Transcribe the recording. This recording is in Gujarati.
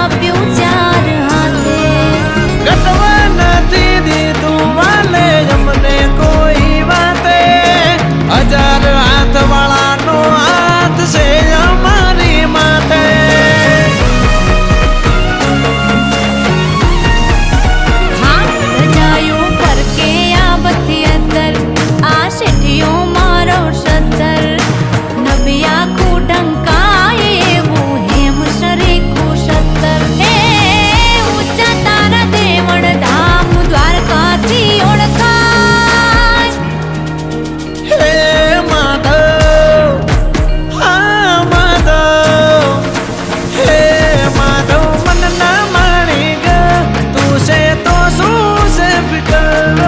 આપ્યું ચાર નથી દીધું વાલે અમને કોઈ વાતે. હજાર હાથ વાળાનો હાથ છે અમારી માથે. ફરકે આ બધી અંદર આ શેઠિયો મારો સત્તર. નબિયા કુડંગ Because.